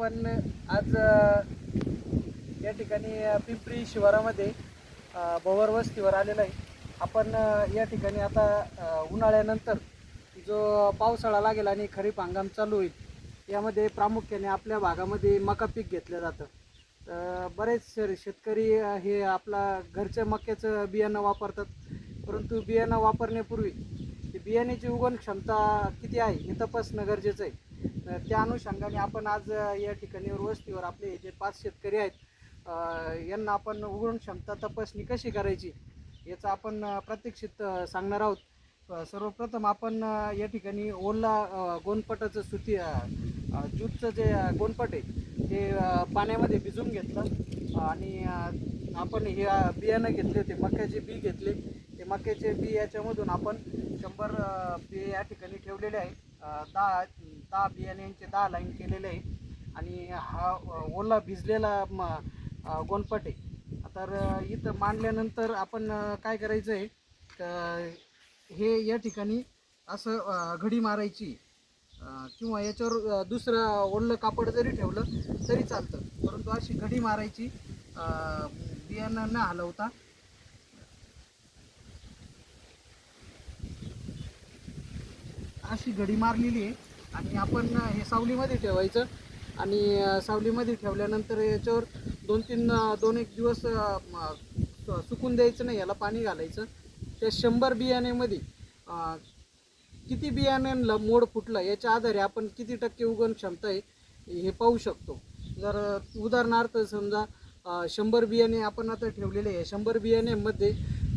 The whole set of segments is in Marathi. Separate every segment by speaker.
Speaker 1: आपण आज या ठिकाणी पिंपरी शिवारामध्ये अ, वस्तीवर आलेलं आहे. आपण या ठिकाणी आता उन्हाळ्यानंतर जो पावसाळा लागेल आणि खरीप हंगाम चालू होईल यामध्ये प्रामुख्याने आपल्या भागामध्ये मका पीक घेतलं जातं. तर बरेच शेतकरी हे आपला घरच्या मक्याचं बियाणं वापरतात. परंतु बियाणं वापरण्यापूर्वी बियाण्याची उगवण क्षमता किती आहे हे तपासणं गरजेचं आहे. तर त्या अनुषंगाने आपण आज या ठिकाणी वस्तीवर आपले जे पाच शेतकरी आहेत यांना आपण उघडून क्षमता तपासणी कशी करायची याचं आपण अ, प्रात्यक्षित सांगणार आहोत. सर्वप्रथम आपण या ठिकाणी ओला अ, गोनपटाचं सुती ज्यूटचं जे गोनपट आहे ते पाण्यामध्ये भिजवून घेतलं. आणि आपण हे बियाणं घेतले होते मक्याचे बी घेतले. ते मक्याचे बी याच्यामधून आपण शंभर बी या ठिकाणी ठेवलेले आहे. दहा दहा बियाण्यांचे दहा लाईन केलेले आहे. आणि हा ओला भिजलेला म गोनपट आहे. तर इथं मांडल्यानंतर आपण काय करायचं आहे तर हे या ठिकाणी असं घडी मारायची. किंवा याच्यावर दुसरं ओढलं कापड जरी ठेवलं तरी चालतं. परंतु अशी घडी मारायची बियाणं न हलवता. अशी घडी मारलेली आहे. आणि आपण हे सावलीमध्ये ठेवायचं. आणि सावलीमध्ये ठेवल्यानंतर याच्यावर दोन तीन दोन एक दिवस सुकून द्यायचं नाही याला पाणी घालायचं. त्या शंभर बियाण्यामध्ये किती बियाण्यांना मोड फुटलं याच्या आधारे आपण किती टक्के उगवण क्षमता आहे हे पाहू शकतो. जर उदाहरणार्थ समजा शंभर बियाणे आपण आता ठेवलेले आहे. शंभर बियाण्यामध्ये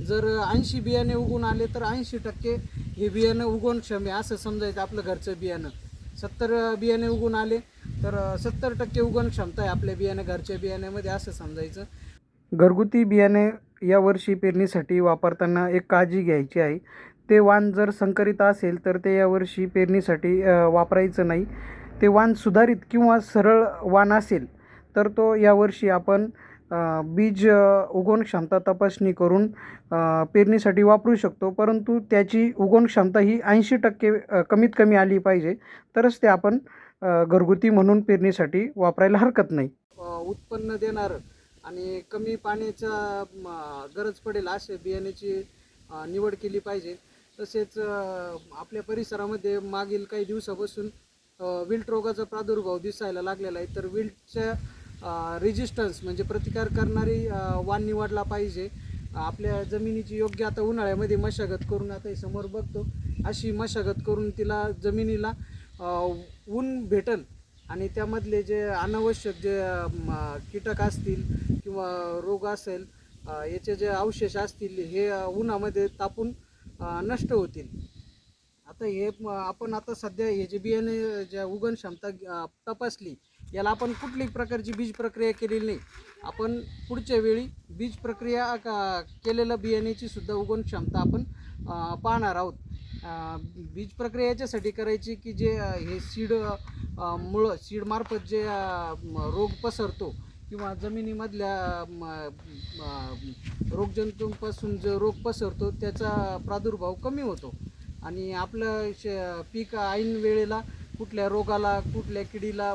Speaker 1: जर ऐंशी बियाणे उगवून आले तर ऐंशी टक्के हे बियाणं उगवण क्षम आहे असं समजायचं आपलं घरचं बियाणं. सत्तर बियाणे उगून आले. तर सत्तर टक्के उगवण क्षमता आहे आपल्या बियाणे घरच्या बियाण्यामध्ये असं समजायचं. घरगुती बियाणे यावर्षी पेरणीसाठी वापरताना एक काळजी घ्यायची आहे. ते वाण जर संकरित असेल तर ते यावर्षी पेरणीसाठी वापरायचं नाही. ते वाण सुधारित किंवा सरळ वाण असेल तर तो यावर्षी आपण बीज उगवण क्षमता तपासणी करून पेरणीसाठी वापरू शकतो. परंतु त्याची उगवण क्षमता ही ऐंशी टक्के कमीत कमी आली पाहिजे. तरच ते आपण घरगुती म्हणून पेरणीसाठी वापरायला हरकत नाही. उत्पन्न देणारं आणि कमी पाण्याचा गरज पडेल असे बियाण्याची निवड केली पाहिजे. तसेच आपल्या परिसरामध्ये मागील काही दिवसापासून विल्ट रोगाचा प्रादुर्भाव दिसायला लागलेला आहे. तर विल्टच्या रेजिस्टन्स म्हणजे प्रतिकार करणारी वाण निवडला पाहिजे. आपल्या जमिनीची योग्य आता उन्हाळ्यामध्ये मशागत करून आता हे समोर बघतो. अशी मशागत करून तिला जमिनीला ऊन भेटल आणि त्यामधले जे अनावश्यक जे कीटक असतील किंवा रोग असेल याचे जे अवशेष असतील हे उन्हामध्ये तापून नष्ट होतील. आता हे आपण आता सध्या हे बियाणे ज्या उगण क्षमता तपासली याला आपण कुठल्याही प्रकारची बीज प्रक्रिया केलेली नाही. आपण पुढच्या वेळी बीज प्रक्रिया केलेलं बियाण्याची सुद्धा उगवण क्षमता आपण पाहणार आहोत. बीज प्रक्रिया याच्यासाठी करायची की जे हे सीड मुळं सीडमार्फत जे रोग पसरतो किंवा जमिनीमधल्या रोगजंतूंपासून जो रोग पसरतो त्याचा प्रादुर्भाव कमी होतो. आणि आपलं श पीक ऐन वेळेला कुठल्या रोगाला कुठल्या किडीला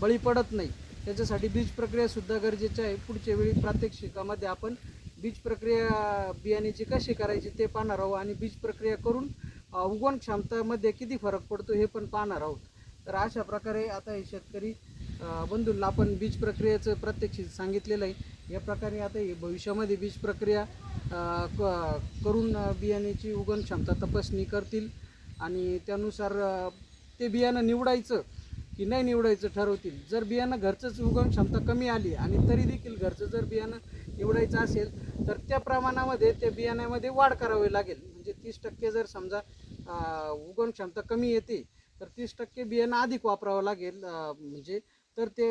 Speaker 1: बळी पडत नाही. त्याच्यासाठी बीज प्रक्रियासुद्धा गरजेची आहे. पुढच्या वेळी प्रात्यक्षिकामध्ये आपण बीज प्रक्रिया बियाण्याची कशी करायची ते पाहणार आहोत आणि बीज प्रक्रिया करून उगवण क्षमतामध्ये किती फरक पडतो हे पण पाहणार आहोत. तर अशा प्रकारे आता हे शेतकरी बंधूंना आपण बीज प्रक्रियेचं प्रत्यक्ष सांगितलेलं आहे. या प्रकारे आता भविष्यामध्ये बीज प्रक्रिया क- करून बियाण्याची उगवण क्षमता तपासणी करतील आणि त्यानुसार ते बियाणं निवडायचं की नाही निवडायचं ठरवतील. जर बियाणं घरचंच उगवण क्षमता कमी आली आणि तरी देखील घरचं जर बियाणं निवडायचं असेल तर त्या प्रमाणामध्ये त्या बियाण्यामध्ये वाढ करावी लागेल. म्हणजे तीस टक्के जर समजा अ, उगवण क्षमता कमी येते तर तीस टक्के बियाणं अधिक वापरावं लागेल म्हणजे तर ते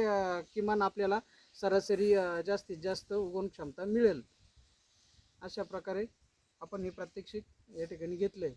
Speaker 1: किमान आपल्याला सरासरी जास्तीत जास्त उगवण क्षमता मिळेल. अशा प्रकारे आपण हे प्रात्यक्षिक या ठिकाणी घेतलं आहे